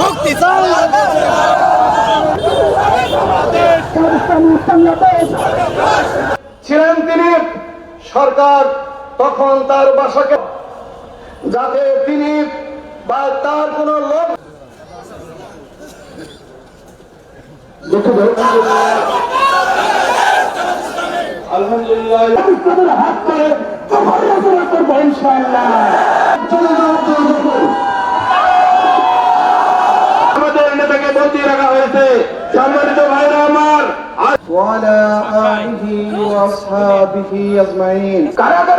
মুক্তি ছিলেন তিনি সরকার তখন তার বাসাকে। যাতে তিনি বা তার কোন লোক আলহামদুলিল্লাহ। সম্মানিত ভাইরা আমার ওয়ালা আলিহি ওয়া কারা